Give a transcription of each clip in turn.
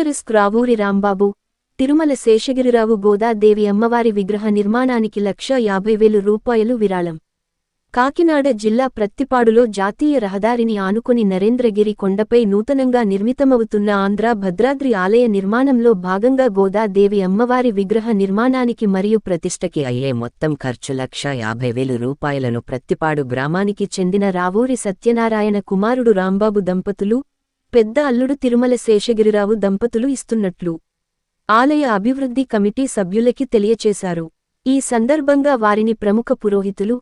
Asterisk Ravuri Rambabu. Tirumala Seshagirirao Godadevi అమ్మవారి విగ్రహ నిర్మాణానికి లక్ష యాభై వేలు రూపాయలు విరాళం. కాకినాడ జిల్లా ప్రత్తిపాడులో జాతీయ రహదారిని ఆనుకుని నరేంద్రగిరి కొండపై నూతనంగా నిర్మితమవుతున్న ఆంధ్ర భద్రాద్రి ఆలయ నిర్మాణంలో భాగంగా గోదాదేవి అమ్మవారి విగ్రహ నిర్మాణానికి మరియు ప్రతిష్టకి అయ్యే మొత్తం ఖర్చు లక్ష యాభై వేలు రూపాయలను ప్రత్తిపాడు గ్రామానికి చెందిన రావూరి సత్యనారాయణ కుమారుడు రాంబాబు దంపతులు పెద్ద అల్లుడు తిరుమల శేషగిరిరావు దంపతులు ఇస్తున్నట్లు ఆలయ అభివృద్ధి కమిటీ సభ్యులకి తెలియచేశారు. ఈ సందర్భంగా వారిని ప్రముఖ పురోహితులు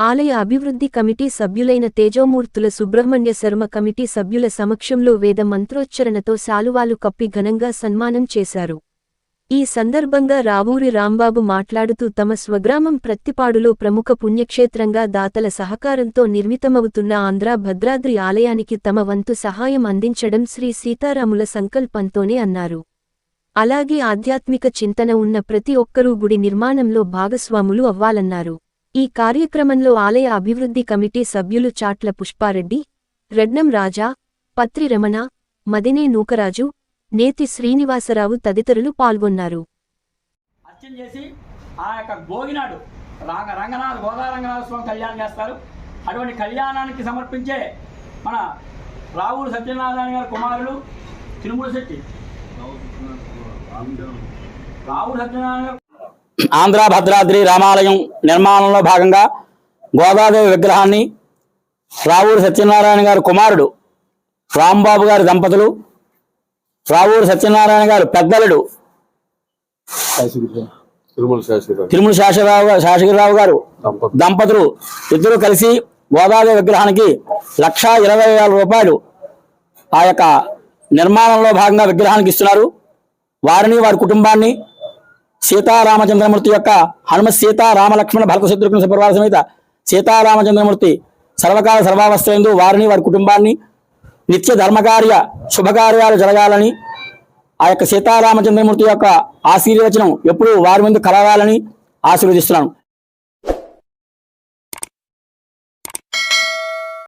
ఆలయ అభివృద్ధి కమిటీ సభ్యులైన తేజోమూర్తుల సుబ్రహ్మణ్య శర్మ కమిటీ సభ్యుల సమక్షంలో వేద మంత్రోచ్చరణతో శాలువాలు కప్పి ఘనంగా సన్మానం చేశారు. ఈ సందర్భంగా రావూరి రాంబాబు మాట్లాడుతూ తమ స్వగ్రామం ప్రత్తిపాడులో ప్రముఖ పుణ్యక్షేత్రంగా దాతల సహకారంతో నిర్మితమవుతున్న ఆంధ్ర భద్రాద్రి ఆలయానికి తమ వంతు సహాయం అందించడం శ్రీ సీతారాముల సంకల్పంతోనే అన్నారు. అలాగే ఆధ్యాత్మిక చింతన ఉన్న ప్రతి ఒక్కరూ గుడి నిర్మాణంలో భాగస్వాములు అవ్వాలన్నారు. ఈ కార్యక్రమంలో ఆలయ అభివృద్ధి కమిటీ సభ్యులు చాట్ల పుష్పారెడ్డి రెడ్నం రాజా పత్రి రమణ మదినే నూకరాజు నేతి శ్రీనివాసరావు తదితరులు పాల్గొన్నారు. అర్చన చేసి ఆ యొక్క భోగినాడు రంగ రంగనాథ గోదా రంగనాథ స్వామి కళ్యాణం చేస్తారు. అటువంటి కళ్యాణానికి సమర్పించే మన రావుడు సత్యనారాయణ గారి కుమారులు తిరుమల శెట్టి. రావుడు సత్యనారాయణ ఆంధ్ర భద్రాద్రి రామాలయం నిర్మాణంలో భాగంగా గోదాదేవి విగ్రహాన్ని రావూరు సత్యనారాయణ గారి కుమారుడు రాంబాబు గారి దంపతులు రావూరు సత్యనారాయణ గారు పెద్దలుడు. తిరుమల శాసరావు గారు గారు దంపతులు. ఇద్దరు కలిసి గోదావరి విగ్రహానికి లక్షా ఇరవై వేల రూపాయలు ఆ యొక్క నిర్మాణంలో భాగంగా విగ్రహానికి ఇస్తున్నారు. వారిని వారి కుటుంబాన్ని సీతారామచంద్రమూర్తి యొక్క హనుమ సీతా రామలక్ష్మణ భరత శత్రుఘ్న సుపరివార సమేత సీతారామచంద్రమూర్తి సర్వకాల సర్వావస్థయందు వారిని వారి కుటుంబాన్ని నిత్య ధర్మకార్య శుభకార్యాలు జరగాలని ఆ యొక్క సీతారామచంద్రమూర్తి యొక్క ఆశీర్వచనం ఎప్పుడూ వారి ముందు కలగాలని ఆశీర్వదిస్తున్నాను.